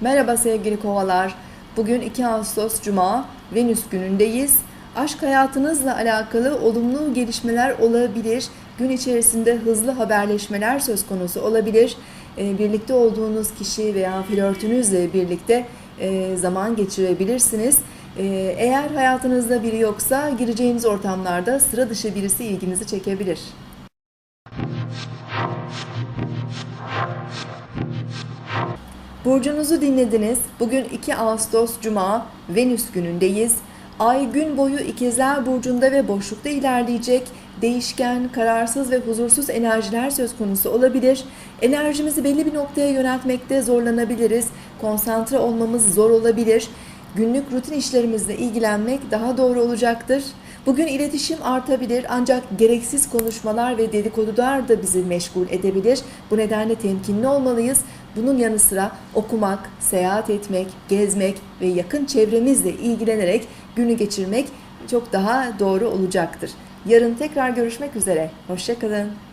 Merhaba sevgili kovalar. Bugün 2 Ağustos Cuma, Venüs günündeyiz. Aşk hayatınızla alakalı olumlu gelişmeler olabilir. Gün içerisinde hızlı haberleşmeler söz konusu olabilir. Ee, Birlikte olduğunuz kişi veya flörtünüzle birlikte e, zaman geçirebilirsiniz. Ee, Eğer hayatınızda biri yoksa gireceğiniz ortamlarda sıra dışı birisi ilginizi çekebilir. Burcunuzu dinlediniz. Bugün 2 Ağustos Cuma, Venüs günündeyiz. Ay gün boyu ikizler burcunda ve boşlukta ilerleyecek. Değişken, kararsız ve huzursuz enerjiler söz konusu olabilir. Enerjimizi belli bir noktaya yöneltmekte zorlanabiliriz. Konsantre olmamız zor olabilir. Günlük rutin işlerimizle ilgilenmek daha doğru olacaktır. Bugün iletişim artabilir ancak gereksiz konuşmalar ve dedikodular da bizi meşgul edebilir. Bu nedenle temkinli olmalıyız. Bunun yanı sıra okumak, seyahat etmek, gezmek ve yakın çevremizle ilgilenerek günü geçirmek çok daha doğru olacaktır. Yarın tekrar görüşmek üzere. Hoşçakalın.